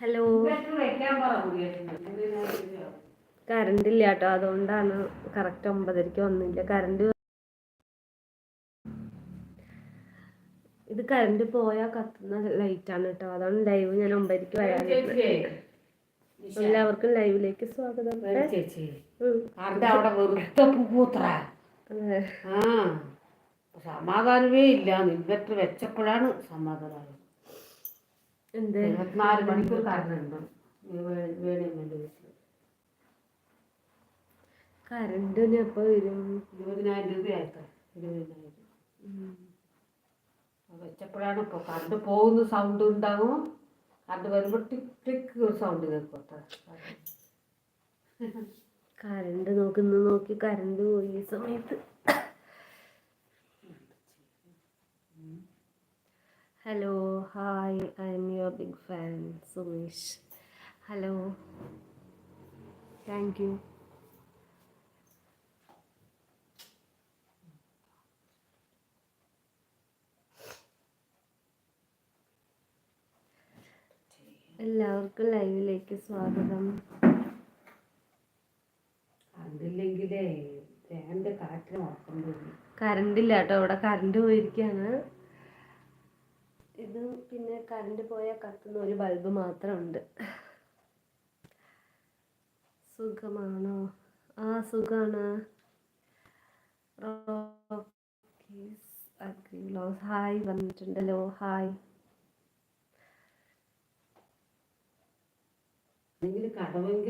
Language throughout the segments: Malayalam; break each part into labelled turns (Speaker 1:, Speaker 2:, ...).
Speaker 1: ഹലോ? കറണ്ട് ഇല്ല കേട്ടോ അതുകൊണ്ടാണ് കറക്റ്റ് ഒമ്പതരയ്ക്ക് വന്നില്ല. കറണ്ട് ഇത് കറണ്ട് പോയാൽ കത്തുന്ന ലൈറ്റ് ആണ് കേട്ടോ. അതാണ് ലൈവ് ഞാൻ ഒമ്പതരയ്ക്ക്
Speaker 2: വരാൻ
Speaker 1: എല്ലാവർക്കും ലൈവിലേക്ക് സ്വാഗതം.
Speaker 2: സമാധാനമേ ഇല്ല. ഇൻവെർട്ടർ വെച്ചപ്പോഴാണ് സമാധാനം. ഇരുപത്തിനാല് മണിക്കൂർ കറണ്ട് ഉണ്ട്. വേണമെന്നുണ്ട് വീട്ടിൽ
Speaker 1: കറണ്ടിന് എപ്പോ വരും?
Speaker 2: ഇരുപതിനായിരം രൂപയായിട്ടോ. ഇരുപതിനായിരം വെച്ചപ്പോഴാണ് ഇപ്പോൾ കറണ്ട് പോകുന്ന സൗണ്ട് ഉണ്ടാകും കറണ്ട് വരുമ്പോൾ ടിക് ടിക് ഒരു സൗണ്ട് കേൾക്കും അത്ര
Speaker 1: കറണ്ട് നോക്കുന്ന നോക്കി കറണ്ട് പോയി ഈ സമയത്ത്. Hello hi I'm your big fan Sumesh hello thank you എല്ലാവർക്കും ലൈവിലേക്ക് സ്വാഗതം. കറണ്ട് ഇല്ല കേട്ടോ ഇവിടെ കറണ്ട് പോയിരിക്കുകയാണ് ഇത് പിന്നെ കറണ്ട് പോയാൽ കത്തുന്ന ഒരു ബൾബ് മാത്രമുണ്ട്. സുഖമാണോ? ആ സുഖമാണ് ഹായ് വന്നിട്ടുണ്ടല്ലോ. ഹായ്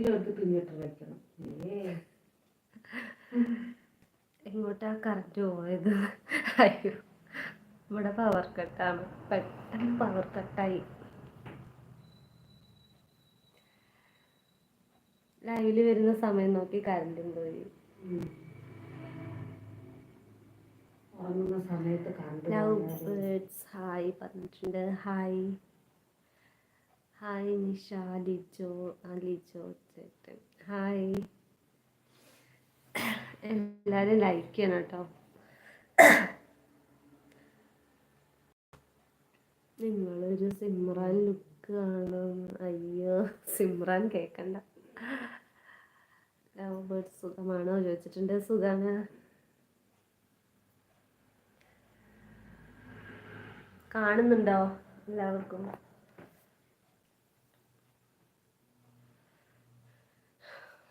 Speaker 2: എടുത്ത് പിന്നിട്ട് വെക്കണം.
Speaker 1: എങ്ങോട്ടാ കറണ്ട് പോയത്? അയ്യോ. ഇവിടെ പവർ കട്ടാണ് പെട്ടെന്ന് പവർ കട്ടായി ലൈവിൽ വരുന്ന സമയം നോക്കി കറണ്ടും പോയി. ഹായ് പറഞ്ഞിട്ടുണ്ട്. ഹായ് ഹായ് നിഷ ലിജോ ലിജോ ചേട്ടൻ. ഹായ് എല്ലാവരും ലൈക്ക് ചെയ്യണം കേട്ടോ. നിങ്ങളൊരു സിമ്രാൻ ലുക്ക് കാണും. അയ്യോ സിമ്രാൻ കേൾക്കണ്ട ലവ് ബേർഡ് സുഖമാണോ ചോദിച്ചിട്ടുണ്ട്. സുഖാണ്. കാണുന്നുണ്ടോ എല്ലാവർക്കും?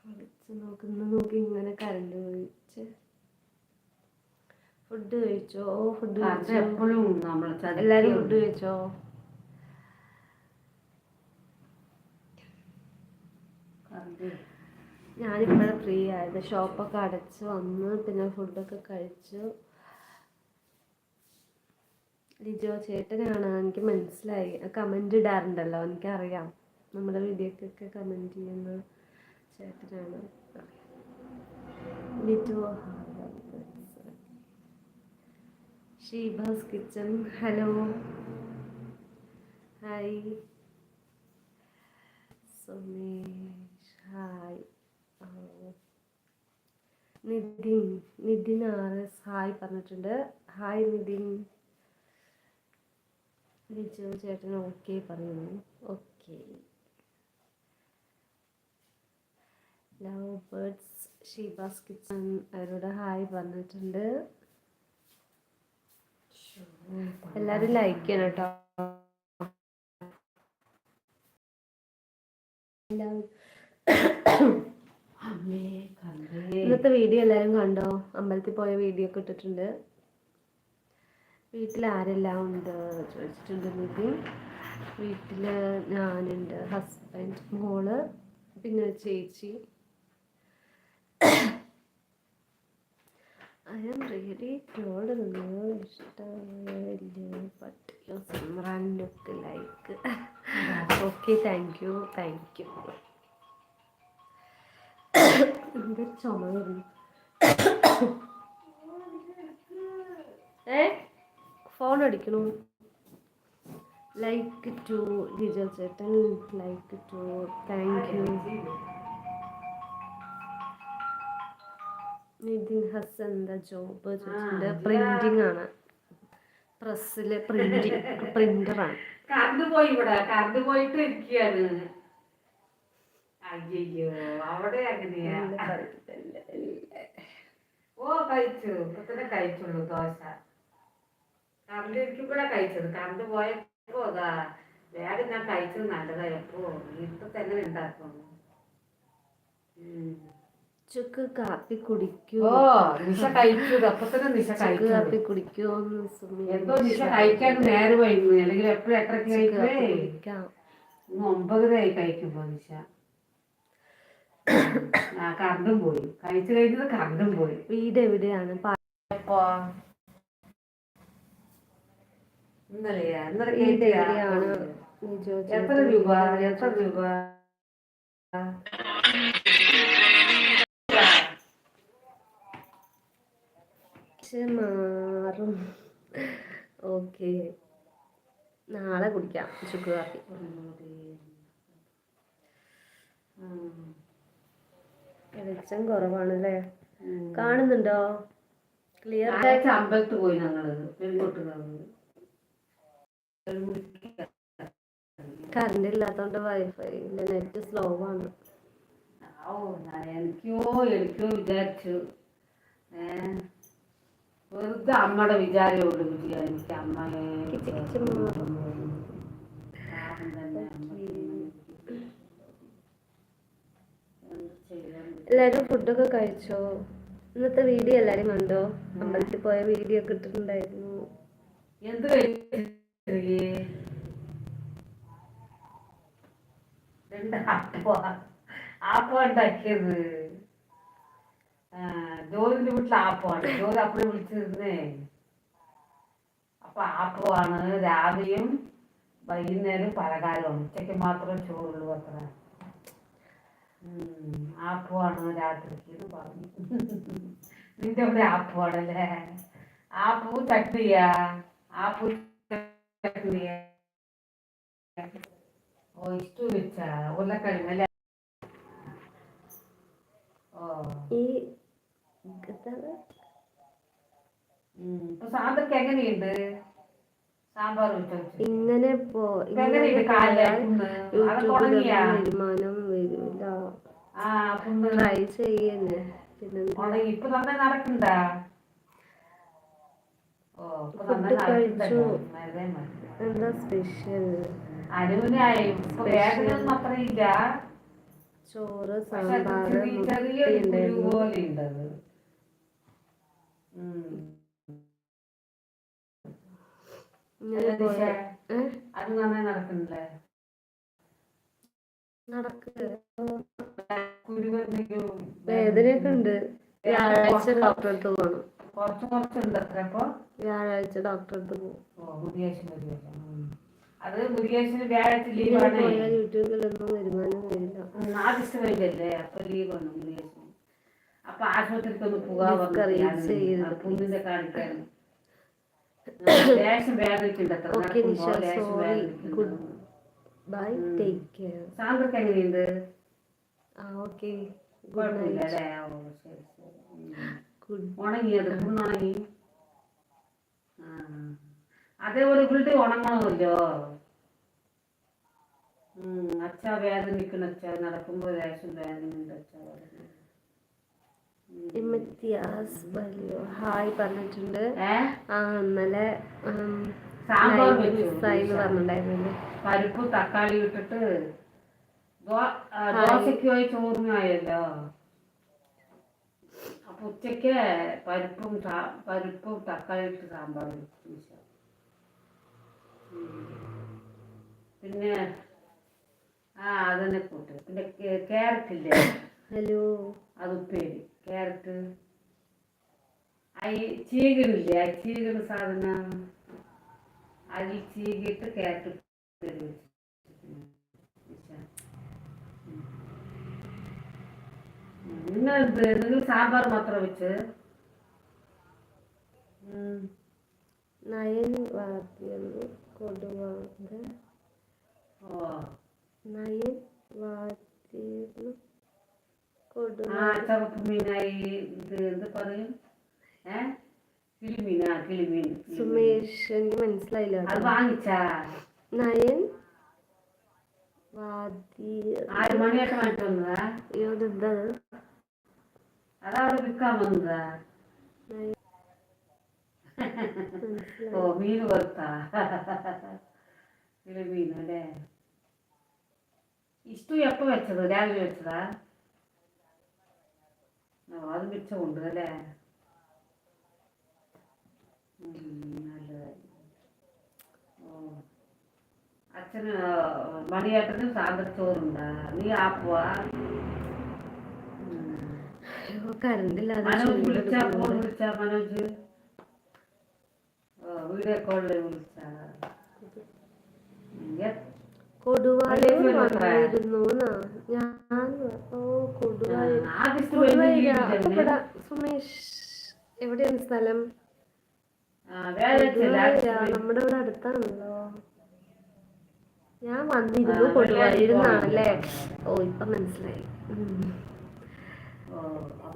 Speaker 1: വിളിച്ച് നോക്കുന്ന നോക്കി ഇങ്ങനെ കരണ്ട് ഒഴിച്ച്. ഫുഡ് കഴിച്ചോ? ഓ ഫുഡ്
Speaker 2: എപ്പോഴും നമ്മൾ എല്ലാവരും
Speaker 1: എല്ലാരും ഫുഡ് കഴിച്ചോ? ഞാനിപ്പോഴും ഫ്രീ ആയത്. ഷോപ്പൊക്കെ അടച്ച് വന്ന് പിന്നെ ഫുഡൊക്കെ കഴിച്ചു. ലിജോ ചേട്ടനാണ്. എനിക്ക് മനസ്സിലായി. കമന്റ് ഇടാറുണ്ടല്ലോ. എനിക്കറിയാം. നമ്മുടെ വീഡിയോക്കൊക്കെ കമന്റ് ചെയ്യുന്ന ചേട്ടനാണ്. Lijo Sheeba's kitchen hello. Hi. Sumesh hi. Nithin Nithin R S hi പറഞ്ഞിട്ടുണ്ട്. ഹായ് നിതിൻ ലിജോ ചേട്ടൻ ഓക്കെ പറയുന്നു. Okay. Love birds Sheeba's kitchen അവരോട് ഹായ് പറഞ്ഞിട്ടുണ്ട്. എല്ലാവരും ലൈക്ക് ചെയ്യണം കേട്ടോ. ഇന്നത്തെ വീഡിയോ എല്ലാരും കണ്ടോ? അമ്പലത്തിൽ പോയ വീഡിയോ ഒക്കെ ഇട്ടിട്ടുണ്ട്. വീട്ടിൽ ആരെല്ലാം ഉണ്ട് ചോദിച്ചിട്ടുണ്ട് എനിക്ക് വീട്ടിൽ ഞാനുണ്ട് ഹസ്ബൻഡ് മോൾ പിന്നെ ചേച്ചി. ഐ എം റിയലി ടോൾഡ് നിങ്ങൾ ഇഷ്ടമില്ലേ but you Simran look like okay thank you thank you എന്റെ ചുമ ഏ? ഫോൺ അടിക്കണു. ലൈക്ക് ടു ലിജോ ചേട്ടൻ like to thank you Nithin Hasan എന്താ ജോബ് ചോദിച്ചിട്ടുണ്ട് പ്രിന്റിംഗ് ആണ്. പ്രസ്സിലെ പ്രിന്റിംഗ് പ്രിന്ററാണ്
Speaker 2: കറണ്ട് പോയി ഇവിടെ. കറണ്ട് പോയിട്ട് ഇരിക്കുകയാണ്. അയ്യോ അവിടെ അങ്ങനെയാ. ഓ കഴിച്ചു. ഇപ്പൊ തന്നെ കഴിച്ചുള്ളൂ ദോശ. കറണ്ട് ഇരിക്കുമ്പോഴാ കഴിച്ചത്. കറണ്ട് പോയപ്പോ അതാ വേഗം ഞാൻ കഴിച്ചത് നല്ലതായപ്പോ ഇപ്പൊ തന്നെ ഉണ്ടാക്കുന്നു. ഉം.
Speaker 1: ചുക്ക് കാപ്പി കുടിക്കൂ.
Speaker 2: ഓ നിശ കഴിച്ചു. അപ്പൊ തന്നെ നിശ
Speaker 1: ചുക്ക്
Speaker 2: കഴിച്ചു.
Speaker 1: കാപ്പി കുടിക്കൂ
Speaker 2: എന്തോ നിഷ കഴിക്കാൻ നേരം വൈകുന്നു അല്ലെങ്കിൽ എപ്പോഴും എട്ടരക്ക്
Speaker 1: കുടിക്കാം.
Speaker 2: ഇന്ന് ഒമ്പതരയായി കഴിക്കുമ്പോ നിഷ ആ കറണ്ടും പോയി. കഴിച്ചു കഴിഞ്ഞത് കറണ്ടും പോയി.
Speaker 1: വീട് എവിടെയാണ്? പാ-
Speaker 2: എപ്പോ? ഇന്നലെയാ ഇന്നലെ
Speaker 1: വീട്
Speaker 2: കേട്ടിയാ?
Speaker 1: എവിടെയാണ്? നീ ചോദിച്ചത്.
Speaker 2: എത്ര രൂപ? എത്ര രൂപ?
Speaker 1: പക്ഷെ മാറും. ഓക്കെ. നാളെ കുടിക്കാം. ചുക്ക് കാപ്പി. വെളിച്ചം കുറവാണ് അല്ലെ കാണുന്നുണ്ടോ? ക്ലിയർ
Speaker 2: അമ്പലത്തിൽ പോയി ഞങ്ങൾ.
Speaker 1: കറണ്ട് ഇല്ലാത്തോണ്ട് വൈഫൈ നെറ്റ് സ്ലോ ആണ്.
Speaker 2: എനിക്കോ എനിക്കോ വിചാരിച്ചു. ഏ വെറുതെ അമ്മയുടെ വിചാരമേ ഉള്ളൂ വിജയ എനിക്ക് അമ്മയെ?
Speaker 1: എല്ലാരും ഫുഡൊക്കെ കഴിച്ചോ? ഇന്നത്തെ വീഡിയോ എല്ലാരും കണ്ടോ? അമ്പലത്തിൽ പോയ വീഡിയോ ഒക്കെ ഇട്ടിട്ടുണ്ടായിരുന്നു.
Speaker 2: എന്ത്? രണ്ട് അപ്പ ആപ്പ ഉണ്ടാക്കിയത്. ജോലിന്റെ വീട്ടിൽ ആപ്പമാണ് ജോലി അപ്പഴേ വിളിച്ചിരുന്നേ അപ്പൊ ആപ്പമാണ് രാവിലെയും വൈകുന്നേരം പലകാലവും ഉച്ചയ്ക്ക് മാത്രമേ ചോറുള്ളൂ അത്ര. ആപ്പമാണ് രാത്രിക്ക് എന്ന് പറഞ്ഞു. നിന്റെ അവിടെ ആപ്പമാണല്ലേ ആപ്പു ചട്നിയാ ആപ്പു ചട്നിയാ ഓ ഇഷ്ടം വെച്ചാ. ഉരുളക്കിഴങ്ങല്ലേ ഓ
Speaker 1: ഈ
Speaker 2: എങ്ങനെയുണ്ട്? സാമ്പാർ
Speaker 1: ഇങ്ങനെ പോ വരുമാനം വരില്ല ട്രൈ ചെയ്യുന്നേ. പിന്നെ
Speaker 2: ഇപ്പൊ നന്നായി നടക്കണ്ടാ? നന്നായി
Speaker 1: കഴിച്ചു. എന്താ സ്പെഷ്യൽ
Speaker 2: അനുവിനായി വേദനയൊന്നും അത്ര ഇല്ല
Speaker 1: ചോറ്
Speaker 2: സാമ്പാർ അത് നന്നായി നടക്കുന്നില്ലേ?
Speaker 1: വേദനയൊക്കെ ഉണ്ട്. വ്യാഴാഴ്ച ഡോക്ടറെ അടുത്ത് പോകണം
Speaker 2: കുറച്ച് കുറച്ചുണ്ട്
Speaker 1: വ്യാഴാഴ്ച ഡോക്ടറെ അടുത്ത് പോകും
Speaker 2: അത് മുരിയാശന് വ്യാഴാഴ്ച
Speaker 1: ഇങ്ങനെ
Speaker 2: ലീവാണ്
Speaker 1: യൂട്യൂബിലൊന്നും വരുമാനം വരില്ല.
Speaker 2: ആദ്യത്തെ വൈകല്ലേ അപ്പൊ ലീവാണ് മുരിയാശൻ അപ്പൊ ആശുപത്രിക്ക് ഒന്ന് പോകാൻ പുണ്ണിനെ കാണിക്കാൻ ലേശം വേദനയ്ക്കുണ്ട് അത്ര
Speaker 1: ഓക്കെ നിഷ
Speaker 2: നടക്കുമ്പോ ലേശം
Speaker 1: sorry good bye take care
Speaker 2: സാന്ദ്രക്ക് എങ്ങനെയുണ്ട്?
Speaker 1: ആ ഓക്കെ. ഗുഡ്
Speaker 2: കുഴപ്പമില്ല
Speaker 1: നൈറ്റ്
Speaker 2: അല്ലേ? ഓ ശരി ശരി. ഉം.
Speaker 1: ഗുഡ്
Speaker 2: ഉണങ്ങി അത് ഉണങ്ങി അതേപോലെ ഇവിടെ ഉണങ്ങണമല്ലോ. അച്ഛ വേദനിക്കണ അച്ഛ നടക്കുമ്പോ ലേശം വേദനയുണ്ട് അച്ഛ
Speaker 1: ഹായ് പറഞ്ഞിട്ടുണ്ട്. ഇന്നലെ
Speaker 2: സാമ്പാർ.
Speaker 1: പറഞ്ഞിട്ടുണ്ടായിരുന്നില്ലേ?
Speaker 2: പരിപ്പ് തക്കാളി ഇട്ടിട്ട് ദോ- ആ,
Speaker 1: ഹായ്.
Speaker 2: ദോശയ്ക്ക് പോയി ചോറിനായല്ലോ അപ്പൊ ഉച്ചയ്ക്ക് പരിപ്പും പരിപ്പും തക്കാളി ഇട്ട് സാമ്പാർ വെച്ചു നിഷ. ഉം. പിന്നെ ആ അതന്നെ കൂട്ട് പിന്നെ ക്യാരറ്റ് ഇല്ലേ
Speaker 1: ഹലോ.
Speaker 2: അത് ഉപ്പേരി. ക്യാരറ്റ്. ഈ ചീകണില്ലേ ആ ചീകണ സാധനം. അതിൽ ചീകിട്ട് ക്യാരറ്റ് ഉപ്പേരി വെച്ചിട്ടുണ്ട്. നിങ്ങൾ നിങ്ങൾ സാമ്പാർ മാത്രം വെച്ച്.
Speaker 1: നയൻ വാദ്യം കൊടുവാങ്ക നയൻ വാദ്യം
Speaker 2: ഇത് എന്ത് പറയും? ഏ? കിളിമീൻ.
Speaker 1: സുമേഷ് എനിക്ക് മനസ്സിലായില്ല
Speaker 2: അത് വാങ്ങിച്ചാ?
Speaker 1: നയൻ.
Speaker 2: ആറ് മണിയൊക്കെ മാറ്റി വന്നതാ?
Speaker 1: അയ്യോ ഇതെന്താ
Speaker 2: അതവിടെ വിൽക്കാൻ വന്നതാ? ഓ മീൻ വറുത്താ കിളിമീൻ അല്ലേ? ഇഷ്ടു എപ്പോ വെച്ചത് രാവിലെ വെച്ചതാ ഓ അത് മിച്ചമുണ്ട് അല്ലേ ഉം, നല്ലതായി. ഓ അച്ഛന് മണിയേട്ടന് സാന്ദ്ര ചോറുണ്ടാ നീ ആപ്പുവാ ഉം.
Speaker 1: അയ്യോ കറണ്ടില്ലാതെ
Speaker 2: മനോജ് വിളിച്ചാ ഫോൺ
Speaker 1: ചൂടെടുക്കുന്നത്.
Speaker 2: വിളിച്ചാ മനോജ് ഓ വീഡിയോ കോളിൽ വിളിച്ചാ ഉം, എ-
Speaker 1: കൊടുവായൂർ
Speaker 2: മലയാളി വന്നോ?
Speaker 1: വന്നിരുന്നു ന്നാ. ഞാൻ ഓ ഇവിടെ സുമേഷ് എവിടെയാണ് സ്ഥലം? നമ്മുടെ ഇവിടെ അടുത്താണല്ലോ. ഞാൻ വന്നിരുന്നു കൊടുവായിരുന്നാണല്ലേ ഓ ഇപ്പൊ മനസ്സിലായി.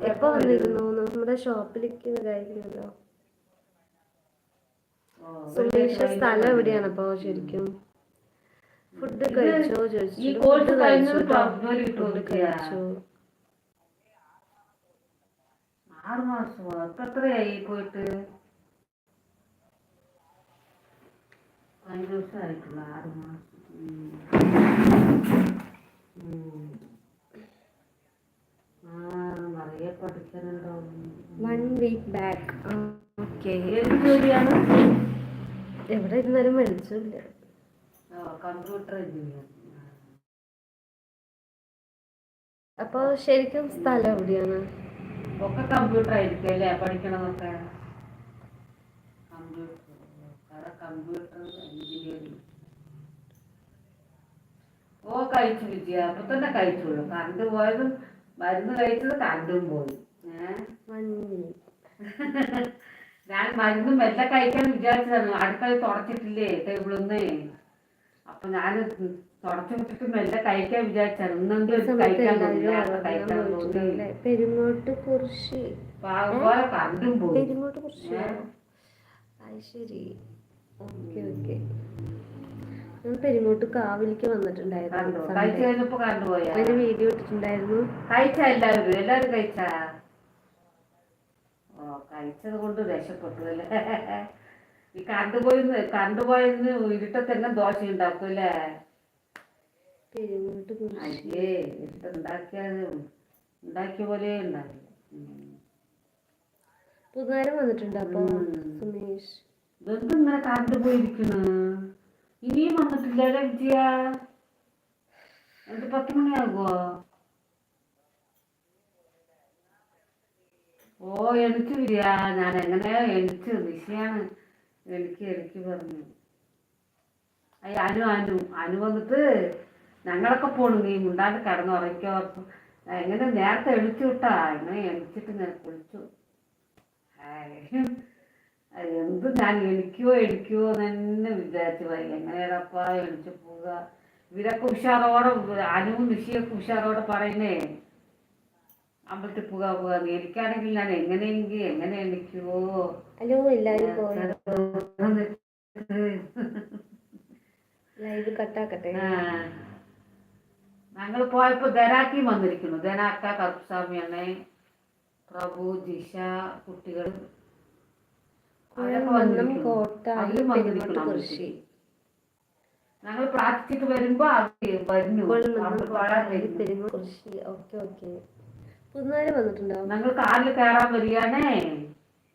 Speaker 1: എപ്പോ വന്നിരുന്നു നമ്മുടെ ഷോപ്പിലേക്ക് വരായിരുന്നല്ലോ സുമേഷ് സ്ഥലം എവിടെയാണ് അപ്പൊ ശരിക്കും? ഫുഡ് കഴിച്ചോ ചോദിച്ചു ഫുഡ് കഴിച്ചു?
Speaker 2: ആറ് മാസമോ ഇപ്പൊ എത്രയായി പോയിട്ട്? പതിനഞ്ച് ദിവസമായിട്ടുള്ള ആറ് മാസം ഉം. ഉം. ആ നിറയെ പഠിക്കാനുണ്ടാവും
Speaker 1: വൺ വീക്ക് ബാക്ക് ഓക്കെ.
Speaker 2: ഏത് ജോലിയാണ്?
Speaker 1: എവിടെ ഇരുന്നാലും മേടിച്ചില്ല
Speaker 2: കമ്പ്യൂട്ടർ എഞ്ചിനീയർ.
Speaker 1: അപ്പൊ ശരിക്കും സ്ഥലം എവിടെയാണ്?
Speaker 2: ഒക്കെ കമ്പ്യൂട്ടർ ആയിരിക്കും അല്ലേ? പഠിക്കണതൊക്കെ. കമ്പ്യൂട്ടർ. കമ്പ്യൂട്ടർ എഞ്ചിനീയറിംഗ് ഓ കഴിച്ചു വിജയ. അപ്പൊ തന്നെ കഴിച്ചോളൂ. കറണ്ട് പോയതും മരുന്ന് കഴിച്ചത് കറണ്ടും പോയി. ഞാൻ മരുന്നും മെല്ലെ കഴിക്കാൻ വിചാരിച്ചതാണ്. അടുക്കള തുടച്ചിട്ടില്ലേ ടേബിളൊന്നേ? അപ്പൊ ഞാൻ തുടച്ചു വിട്ടിട്ട് മെല്ലെ കഴിക്കാൻ വിചാരിച്ചാണ് ഇന്നെങ്കിലും എടുത്ത് കഴിക്കാൻ തോന്നില്ല കഴിക്കാൻ തോന്നി
Speaker 1: പെരുങ്ങോട്ട് കുറിശി
Speaker 2: പോലെ കണ്ടും പോയി.
Speaker 1: പെരുങ്ങോട്ട് കുറിശി
Speaker 2: ഏ?
Speaker 1: അത് ശരി. Okay okay. ഞാൻ പെരുങ്ങോട്ട് കാവിലേക്ക് വന്നിട്ടുണ്ടായിരുന്നു അതിന് വീഡിയോ ഇട്ടിട്ടുണ്ടായിരുന്നു.
Speaker 2: കഴിച്ച എല്ലാവരും? എല്ലാവരും കഴിച്ചാ? ഓ കഴിച്ചത് കൊണ്ട് രക്ഷപ്പെട്ടു അല്ലേ? ഈ കറണ്ട് കണ്ടുപോയതിന് ഇരുട്ടത്തന്നെ ദോശ ഉണ്ടാക്കും അല്ലേ? അയ്യേ ഇരുട്ട് ഉണ്ടാക്കിയത് ഉണ്ടാക്കിയ പോലെ ഉണ്ടാവില്ല.
Speaker 1: പുതുകാരം വന്നിട്ടുണ്ട് അപ്പൊ. സുമേഷ്.
Speaker 2: ഇതെന്ത് ഇങ്ങനെ കണ്ടുപോയിരിക്കുന്നു ഇനിയും വന്നിട്ടില്ല വിജയ? എന്ത് പത്ത് മണിയാകുമോ ഓ എണിച്ചു വിരിയാ ഞാൻ എങ്ങനെയാ എണിച്ചു? നിശയാണ് എനിക്ക് എനിക്ക് പറഞ്ഞു. അയ്യ അനു അനു അനു വന്നിട്ട് ഞങ്ങളൊക്കെ പോണു. നീ മുണ്ടാണ്ട് കിടന്നുറങ്ങിക്കോ എങ്ങനെ നേരത്തെ എണിച്ചു വിട്ടാ? എങ്ങനെ എണിച്ചിട്ട് ഞാൻ കുളിച്ചു. എന്ത് ഞാൻ എണിക്കുവോ എണിക്കുവോ തന്നെ വിചാരിച്ചു പോയി. എങ്ങനെയാണപ്പാ എണിച്ചു പോവുക? ഇവരൊക്കെ ഉഷാറോടെ അനുവും ഋഷിയൊക്കെ ഉഷാറോടെ പറയുന്നേ. അമ്പലത്തിൽ പോകാ പോകാ എനിക്കാണെങ്കിൽ ഞാൻ എങ്ങനെയെങ്കിൽ എങ്ങനെ എണിക്കുവോ
Speaker 1: ഹലോ എല്ലാരും ലൈവ് കട്ടാക്കട്ടെ.
Speaker 2: ഞങ്ങൾ പോയപ്പോ ധനാക്കി വന്നിരിക്കുന്നു. ധനാക്ക കറുപ്പസ്വാമി അണ്ണേ പ്രഭു ജിഷ കുട്ടികൾ ഞങ്ങൾ പ്രാർത്ഥിച്ചിട്ട് വരുമ്പോ അവർ വരുന്നു.
Speaker 1: പെരുങ്ങോട്ട് ഓക്കെ ഓക്കെ. പുതുനാരം വന്നിട്ടുണ്ടോ?
Speaker 2: ഞങ്ങൾ കാറിൽ കയറാൻ വരികയാണേ.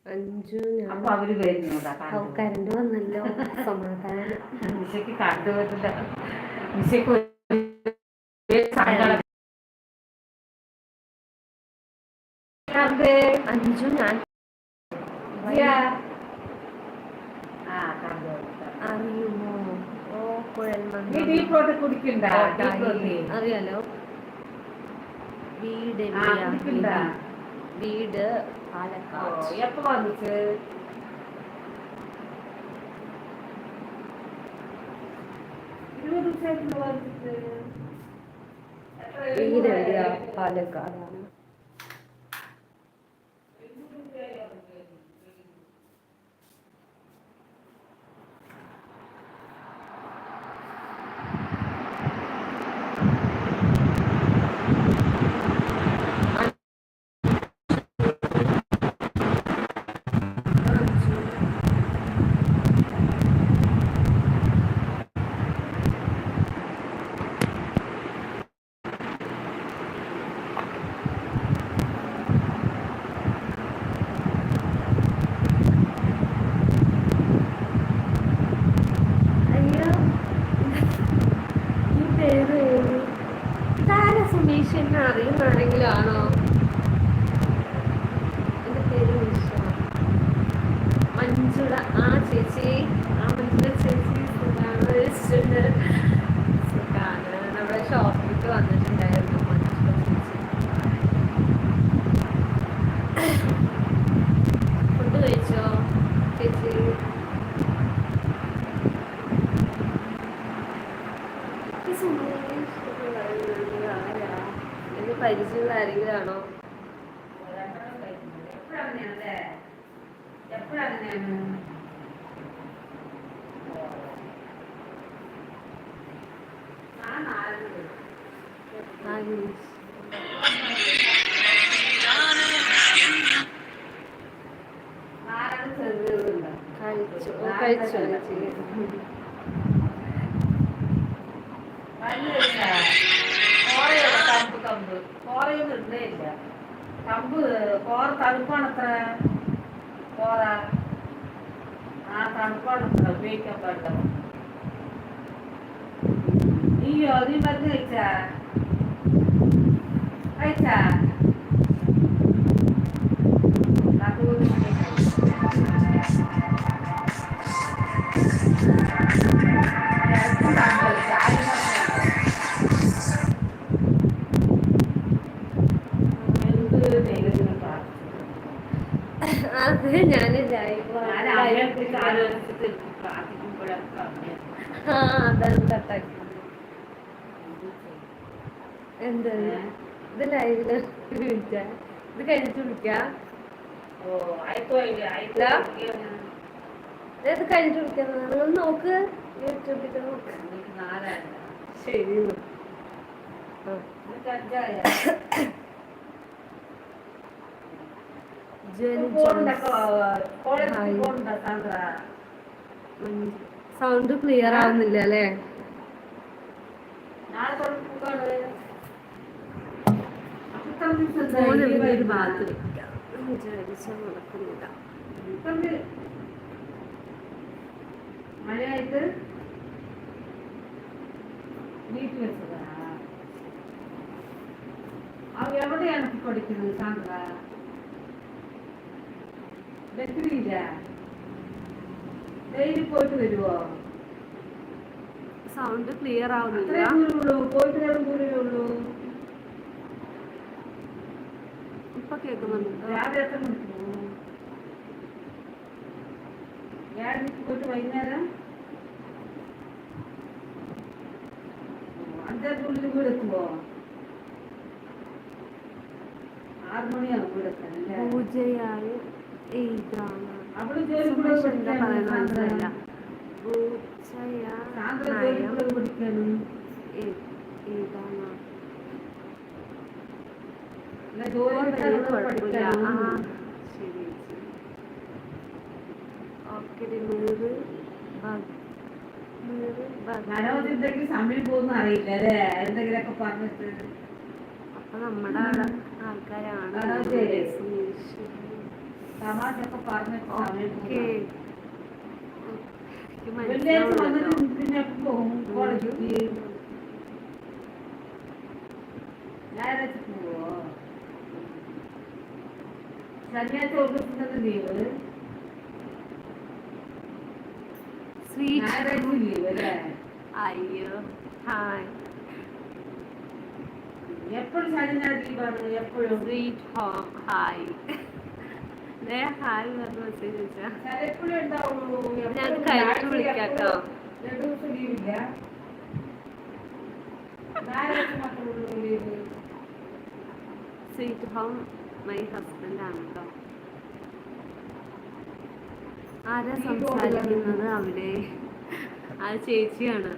Speaker 1: അഞ്ചു
Speaker 2: അപ്പൊ അവർ വരുന്നു.
Speaker 1: കരണ്ട് വന്നല്ലോ. സമാധാനം.
Speaker 2: കണ്ടു
Speaker 1: അഞ്ചു ഞാൻ അറിയുമോ? ഓ
Speaker 2: കുഴൽ
Speaker 1: അറിയാലോ. വീട് എവിടെയാ? വീട് പാലക്കാട്.
Speaker 2: എപ്പോ വന്നിട്ട്?
Speaker 1: വീട് എവിടെയാ? പാലക്കാടാണ് എന്നെ അറിയുന്ന ആരെങ്കിലും ആണോ എന്റെ പേര് നിഷ മഞ്ജുള ആ ചേച്ചി ആ മഞ്ജുള ചേച്ചി സുഖാണ് ചോദിച്ചിട്ടുണ്ട് സുഖാണ് നമ്മുടെ ഷോപ്പിലേക്ക് വന്നിട്ടുണ്ടായിരുന്നു മഞ്ജുള ചേച്ചി ഫുഡ് കഴിച്ചോ ചേച്ചി ഈ സുമേഷ് എന്ന് പറയുന്നത് ആരാ? എന്നെ പരിചയമുള്ള ആരെങ്കിലും ആണോ
Speaker 2: എപ്പോഴങ്ങനെയാണല്ലേ എപ്പോഴങ്ങനെയാണ് ആ നാല്
Speaker 1: ആനീഷ്
Speaker 2: നാലാണ് ചെറുതുണ്ട്
Speaker 1: കഴിച്ചു ഓ, കഴിച്ചു
Speaker 2: ఎవరు తలుపు అడుగుతారా పోరా ఆ తలుపు అడుగుతారు
Speaker 1: మేకప్ అడుగుతారు అయ్యో నీ మధ్య అయితే అయితే ഇത് കഴിഞ്ഞിട്ട് വിളിക്കാം. ഇത്. കഴിഞ്ഞിട്ട് വിളിക്കാം. നിങ്ങൾ നോക്ക്. യൂട്യൂബിൽ നോക്ക്. ശരി സൗണ്ട് ക്ലിയർ ആവുന്നില്ല അല്ലേ? ഒരു
Speaker 2: പോയിട്ട് വരുവോ
Speaker 1: സൗണ്ട് ക്ലിയർ ആവുന്നില്ല
Speaker 2: പോയിട്ട് ദൂരമേ ഉള്ളൂ.
Speaker 1: ഇപ്പൊ കേൾക്കുന്നുണ്ട്
Speaker 2: പോയിട്ട് വൈകുന്നേരം അഞ്ചരക്കുള്ളിൽ വീടെത്തുമ്പോ ആറ് മണിയാവും വീടെത്താൻ അല്ലേ?
Speaker 1: പൂജയായി
Speaker 2: അവൾ ജോലി
Speaker 1: മനസ്സിലായില്ല
Speaker 2: സാന്ദ്ര ജോലി പഠിക്കാനും.
Speaker 1: ഏതാണ് കുഴപ്പമില്ല ആ ശരി ഓക്കെ നൂറ് നൂറ്
Speaker 2: മനോജ് എന്തെങ്കിലും സമയം പോകുന്ന അറിയില്ല അല്ലേ? എന്തെങ്കിലുമൊക്കെ പറഞ്ഞിട്ട്.
Speaker 1: അപ്പൊ നമ്മുടെ ആൾക്കാരാണ്.
Speaker 2: തമാശയൊക്കെ പറഞ്ഞിട്ട്
Speaker 1: ഓക്കേ.
Speaker 2: വെള്ളിയാഴ്ച. വന്നിട്ട് പിന്നെ പോകും? കോളേജിൽ ഞായറാഴ്ച പോവോ? ശനിയാഴ്ച ഓർമ്മിക്കുന്നത് ലീവ്
Speaker 1: സ്വീറ്റ്
Speaker 2: ഞായറാഴ്ച ലീവ് അല്ലേ
Speaker 1: അയ്യോ. ഹായ്
Speaker 2: എപ്പോഴും ശനി ഞായർ ലീവാണ് എപ്പോഴും.
Speaker 1: സ്വീറ്റ് ഹോം ഹായ് ദേ ഹായ് പറഞ്ഞ മെസ്സേജ് വെച്ചാ
Speaker 2: എപ്പോഴും ഉണ്ടാവുള്ളൂ
Speaker 1: ഞാൻ കഴിഞ്ഞിട്ട് വിളിക്കാം ട്ടോ.
Speaker 2: രണ്ടു ദിവസം ലീവില്ല ഞായറാഴ്ച മാത്രമേ ഉള്ളൂ leave
Speaker 1: sweet home my husband ആണ് കേട്ടോ ആരാ സംസാരിക്കുന്നത് അവിടെ? ആ ചേച്ചിയാണ്.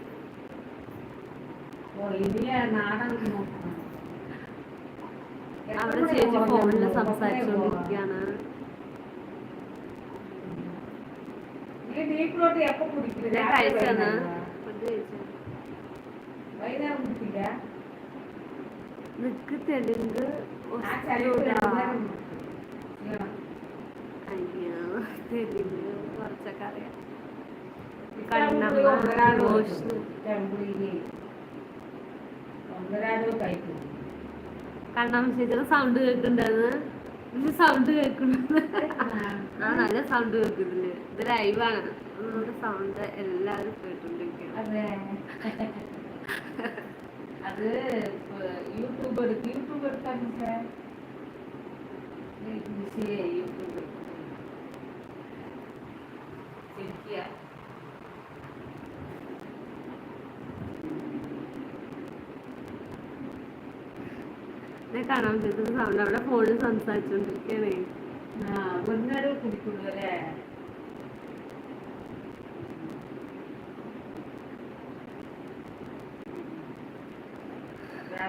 Speaker 1: അവിടെ ചേച്ചി ഫോണിൽ സംസാരിച്ചുകൊണ്ടിരിക്കുകയാണ്
Speaker 2: നിക്കത്തെ
Speaker 1: നിക്ക് തെലുങ്ക് കുറച്ചൊക്കെ അറിയാം. ചെമ്പുളിയിൽ
Speaker 2: ഒന്നരാടോ
Speaker 1: സൗണ്ട് കേൾക്കുന്നുണ്ടെന്ന് സൗണ്ട് കേൾക്കുന്നുണ്ട് ആ നല്ല സൗണ്ട് കേൾക്കുന്നില്ല ഇത് ലൈവാണ് നമ്മുടെ സൗണ്ട് എല്ലാവരും
Speaker 2: എടുത്ത് യൂട്യൂബ് എടുക്കാൻ യൂട്യൂബ്. ശരിക്കാ
Speaker 1: ഇത് കണ്ണാമശേച്ചിയുടെ സൗണ്ട് അവിടെ ഫോണിൽ സംസാരിച്ചോണ്ടിരിക്കണേ
Speaker 2: ആ കുടിക്കുള്ളൂ അല്ലേ?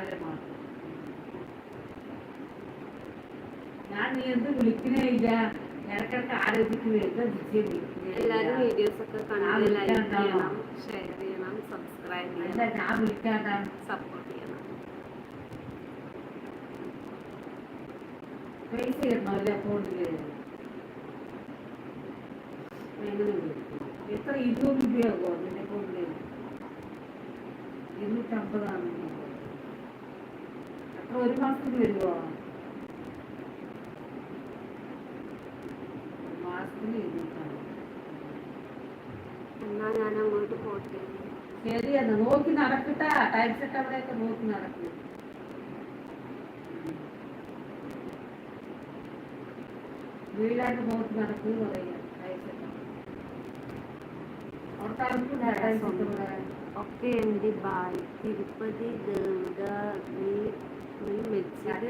Speaker 2: രാവിലെ ഞാൻ നീ എന്ത് വിളിക്കണേ ഇല്ല ഇടക്കിടക്ക് ആലോചിക്കുന്നത്
Speaker 1: എല്ലാവരും വീഡിയോസ് ഒക്കെ
Speaker 2: ആ,
Speaker 1: കണ്ട് ലൈക്ക് ചെയ്യണം ഷെയർ ചെയ്യണം സബ്സ്ക്രൈബ് ചെയ്യണം.
Speaker 2: ഞാൻ വിളിക്കാണ്ടാ
Speaker 1: സപ്പോർട്ട് ചെയ്യണം.
Speaker 2: പൈസ ഇടണമല്ലേ അല്ലേ അക്കൗണ്ടിൽ എങ്ങനെ? എത്ര ഇരുന്നൂറ് രൂപയാകുമോ നിന്റെ അക്കൗണ്ടിൽ ഇരുന്നൂറ്റമ്പതാണ് ഒരു മാസത്തിന് വരുമോ മാസത്തിന്
Speaker 1: ഞാൻ അങ്ങോട്ട് പോട്ടെ.
Speaker 2: നോക്കി നടക്കട്ടാ. ടൈം സെറ്റ് അവിടെയൊക്കെ നോക്കി നടക്കും. വീടായിട്ട് നോക്കി നടക്കുന്നു പറയാ ടൈം സെറ്റ് അവിടെ ടൈം സെറ്റ് ഇവിടെ
Speaker 1: എന്റെ എന്റെ ബായ് തിരുപ്പതി ഗംഗ നീ നീ മെച്ചിത്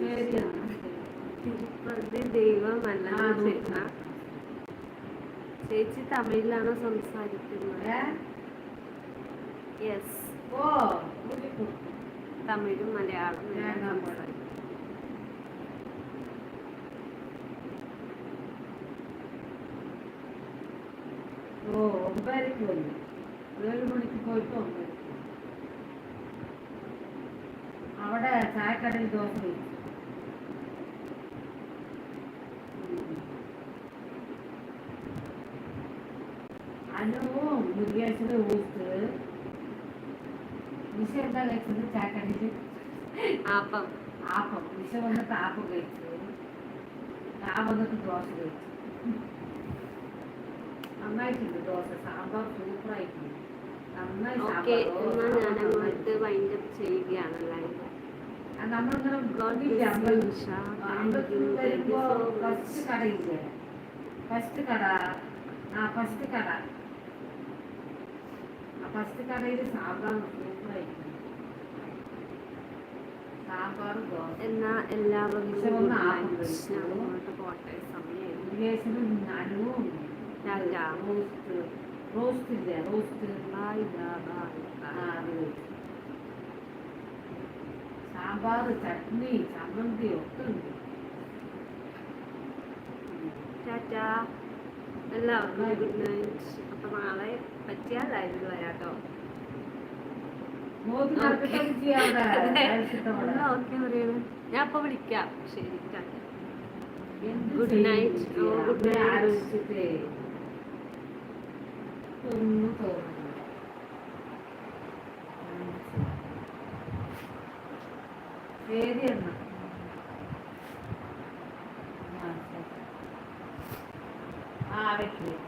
Speaker 2: ശരിയാണ്.
Speaker 1: തിരുപ്പതി ദൈവമല്ല ചേച്ചി തമിഴിലാണോ സംസാരിക്കുന്നത്? യെസ്
Speaker 2: ഓ
Speaker 1: തമിഴും മലയാളം എല്ലാം
Speaker 2: ഞാൻ
Speaker 1: സംസാരിക്കും
Speaker 2: ഓ ഒമ്പതരക്ക് വന്നു ഏഴ് മണിക്ക് പോയിട്ട് ഒമ്പതരക്ക് അവിടെ ചായക്കടയിൽ ദോശ കഴിച്ചു ഉം. അനുവും മുരുകേശന്റെ ഊത്ത് നിശ എന്താ കഴിച്ചത് ചായക്കടയിൽ
Speaker 1: അപ്പം
Speaker 2: ആപ്പം നിശ വന്നിട്ട് ആപ്പം കഴിച്ചു ഞാൻ വന്നിട്ട് ദോശ കഴിച്ചു നന്നായിട്ടുണ്ട് ദോശ സാമ്പാർ സൂപ്പറായിട്ടുണ്ട്. നന്നായി
Speaker 1: ഓക്കെ
Speaker 2: സാമ്പാർ.
Speaker 1: എന്നാൽ ഞാൻ അങ്ങോട്ട് വൈൻഡപ്പ് ചെയ്യുകയാണ് ലൈവ്
Speaker 2: ആ, നമ്മളിങ്ങനെ
Speaker 1: God
Speaker 2: ഇല്ല,
Speaker 1: bless
Speaker 2: അമ്പലം-
Speaker 1: you, Isha. Thank
Speaker 2: അമ്പലത്തിൽ
Speaker 1: you. Thank you
Speaker 2: വരുമ്പോ
Speaker 1: so much.
Speaker 2: ഫസ്റ്റ് കടയില്ലേ ഫസ്റ്റ് കട ആ ഫസ്റ്റ് കട. ആ ഫസ്റ്റ് കടയിൽ സാമ്പാർ സൂപ്പറായിട്ടുണ്ട്. സാമ്പാർ ദോശ.
Speaker 1: എന്നാ അങ്ങോട്ട് പോട്ടെ. സമയം
Speaker 2: ഉദ്ദേശനും
Speaker 1: ടാറ്റാ.
Speaker 2: റോസ്റ്റ് റോസ്റ്റ്
Speaker 1: ബൈ ബൈ
Speaker 2: ആ, സാമ്പാർ ചട്നി ചമ്മന്തി ഒക്കെ ഉണ്ട്
Speaker 1: ടാറ്റാ എല്ലാവർക്കും ഗുഡ് നൈറ്റ് അപ്പൊ നാളെ പറ്റിയാൽ ലൈവിൽ വരാട്ടോ. ഓക്കെ പറയണേ ഞാൻ അപ്പൊ വിളിക്കാം ശരി ഗുഡ്
Speaker 2: നൈറ്റ്
Speaker 1: ഗുഡ്
Speaker 2: ചെയ്യും ഒന്നും തോന്നുന്നില്ല. ശരി എന്നാ ആ, ശരി. ആ വെക്ക് വെക്ക്.